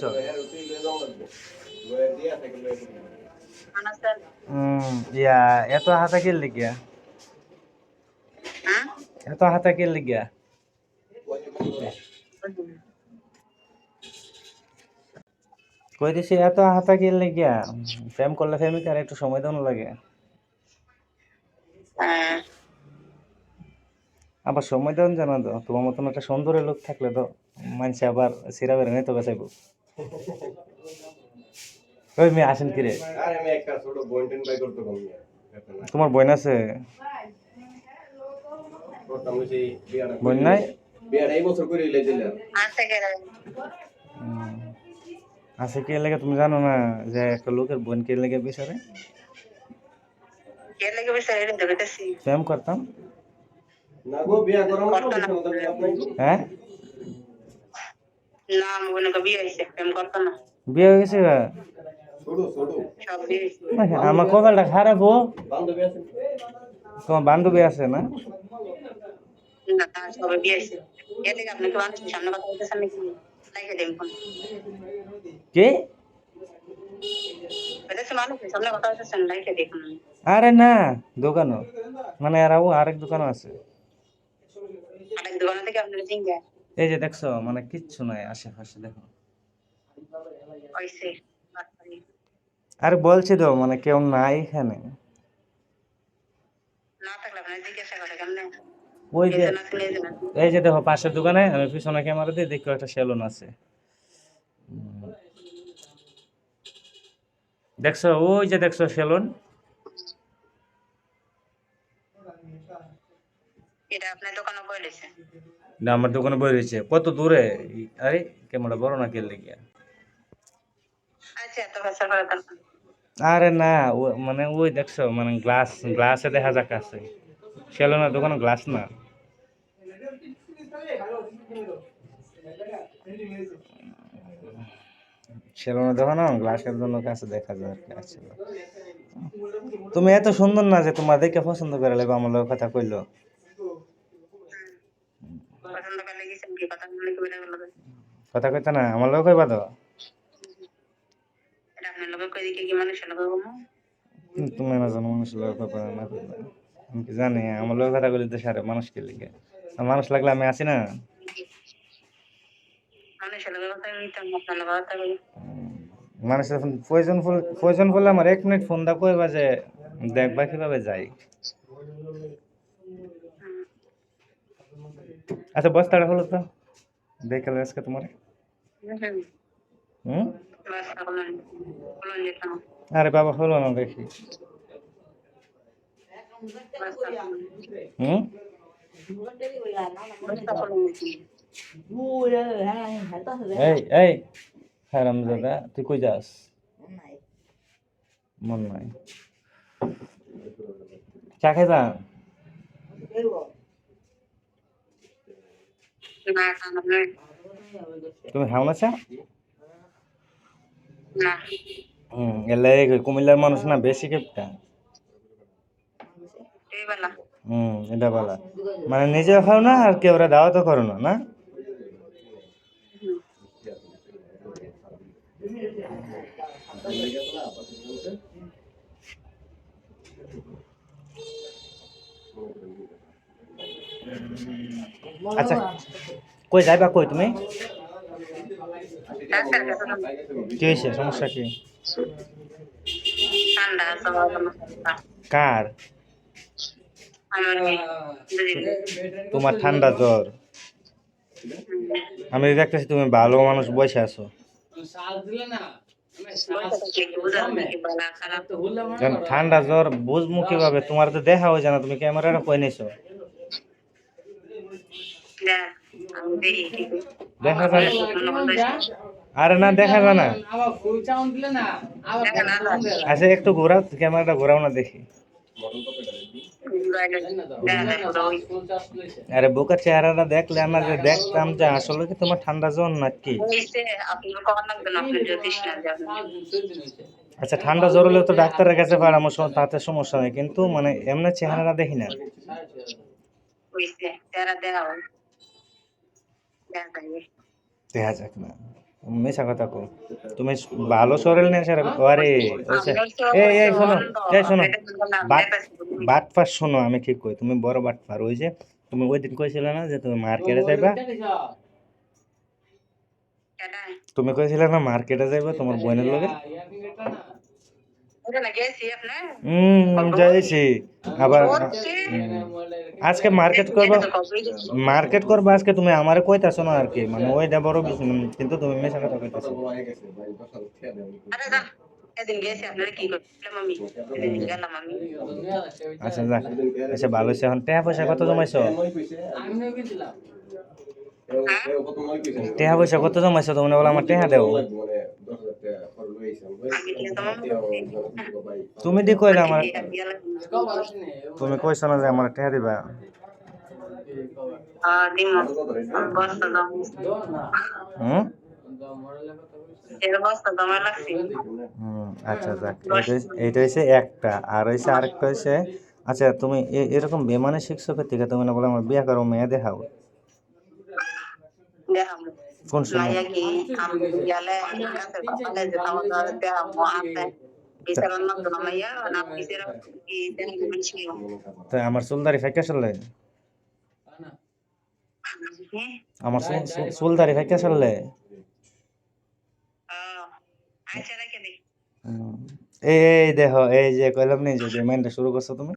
কইছো হুম ইয়া এত হাতা কে লিগিয়া এত হাতা কে লিগিয়া কই দিছি এত হাতা কে লিগিয়া প্রেম করলে প্রেমিকার একটু সময় দেওয়ানো লাগে আবার সময় দেওয়ান জানা তো তোমার মতন একটা সুন্দরের লোক থাকলে তো মানুষে আবার সিরা বেড়ে নিতে বেচাইব ওই মেয়ে আসেন কিরে আরে আমি একটা ছোট বন্টেন বাই করতে কম নিয়ে তোমার বোন আছে করতাম ওই সেই বিয়াটা বোন নাই বিয়াটা এই বছর করে ইলে দিলাম হুম। আছে কে লেগে তুমি জানো না যে একটা লোকের বোন কে লেগে বিচারে প্রেম করতাম না গো বিয়া করাম না বিশাল মতো বিয়া আপনাই হ্যাঁ না মনে কবি আইছে প্রেম করতো না বিয়ে হয়ে গেছে গা? ছোট ছোট সব বিয়ে হইছে। আমার কপালটা খারাপ ও বান্ধবী আছে তোমার বান্ধবী আছে না না তার সবে বিয়ে হইছে এর থেকে আপনাকে মানুষের সামনে কথা বলতেছেন নাকি লাইকে দেন ফোন কে বলতেছে মানুষের সামনে কথা বলতেছেন লাইকে দেখুন আরে না দোকানও মানে আর ও আরেক দোকানও আছে আরেক দোকান থেকে আপনার জিঙ্গা এই যে দেখছ মানে কিচ্ছু নাই আশেপাশে দেখো। আর বলছি তো মানে কেউ নাই এখানে? ওই যে এই যে দেখো পাশের দোকানে আমি পিছনে ক্যামেরা দিয়ে দেখো একটা সেলুন আছে। দেখছ ওই যে দেখছ সেলুন? এটা আপনার দোকানে বলেছে না আমার দোকানে বই রয়েছে। কত দূরে? আরে ক্যামেরা বড় না আচ্ছা করে আরে না মানে ওই দেখছ মানে গ্লাস গ্লাসে দেখা যাক আছে। সেলুনের দোকানে গ্লাস না। সেলুনের দোকানে গ্লাসের জন্য কাছে দেখা যায় আর কি তুমি এত সুন্দর না যে তোমার দেখে পছন্দ করে লাগবে আমার কথা কইলো পছন্দ করে লেগেছেন কি কথা কি কইতা না আমার লোক কইবা তো এটা আপনার লোকের কই দিকে কি মানুষের লোকের কমো তুমি না জানো মানুষ লোক ব্যাপার না কইবা। আমি কি জানি আমার লোক কথা কইলে তো সারে মানুষকে লিখে আর মানুষ লাগলে আমি আছি না মানুষের কথা আপনার কথা মানুষের প্রয়োজন প্রয়োজন আমার এক মিনিট ফোন দা কইবা যে দেখবা কীভাবে যাই আচ্ছা বস্তাটা হলো তো। দেখে আজকে তোমার। হুম? আরে বাবা, হলো না দেখি। হুম? এই এই, হারাম দাদা তুই কই যাস? মন নাই। চা আপনার তুমি খাও না চা না। হুম এলে কুমিল্লার মানুষ না বেশি কেপটা। হুম এটা বলা মানে নিজেও খাও না আর কেউ ওরা দাওয়াতও করো না না? আচ্ছা কই যাইবা কই তুমি? ডাক্তার কি হয়েছে সমস্যা কি? কার? তোমার ঠান্ডা জ্বর। আমি দেখতেছি তুমি ভালো মানুষ বসে আছো। ঠান্ডা জ্বর বুঝমু কীভাবে? তোমার তো দেখা হয়ে যায় না তুমি ক্যামেরাটা কই নিছো? দেখা যায়। আরে না, দেখা যায় না। আচ্ছা একটু ঘোরাও, ক্যামেরাটা ঘোরাও না দেখি। আরে বোকার চেহারাটা দেখলে আমরা যে দেখতাম যে আসলে কি তোমার ঠান্ডা জ্বর নাকি? আচ্ছা ঠান্ডা জ্বর হলেও তো ডাক্তারের কাছে পারামর্শ, তাতে সমস্যা নেই। কিন্তু মানে এমনি চেহারাটা দেখি না। দেখা যাক না। মিশা কথা কো তুমি ভালো শরীর নিয়ে সেরা আরে এই এই শোনো এই শোনো। বাট বাট শোনো আমি ঠিক কই। তুমি বড় বাট ফার। ওই যে তুমি ওই দিন কইছিলে না যে তুমি মার্কেটে যাইবা? তুমি কইছিলে না মার্কেটে যাইবা তোমার বোনের লগে? হুম যাইছি। আবার আজকে মার্কেট করবা। মার্কেট করবা আজকে তুমি আমারে কইতাছো না আর কি মানে ওইটা বড় কিছু কিন্তু তুমি মিশা কথা কইতাছো। হয়ে আচ্ছা যাক আচ্ছা ভালো হইছে এখন। টাকা পয়সা কত জমাইছো? পয়সা টাকা পয়সা কত জমাইছো? তুমি বলে আমার টাকা দেও। তুমি দি কইলে আমার তুমি কইছো না যে আমার টাকা দিবা? দিন হুম? আচ্ছা যাক। এইটা হইছে একটা। আর হইছে আরেকটা হইছে আচ্ছা তুমি এ- এরকম বেমানে শিক্ষকের থেকে তুমি না বলে আমার বিয়া করো মেয়ে দেখাও। দেখাম কোন সময় মাইয়া কি আমি গেলে কাছে কপালে যে আমাদের দেখাম আছে বিচারের মতো না মাইয়া না বিচার কি দেখাম মানছি তো আমার চুলদারি ফাইকা চললে আমার চুল- চুল- চুলদারি ফাইকা চললে এই এই দেখো এই যে কইলাম নি যে পেমেন্টটা শুরু করছ তুমি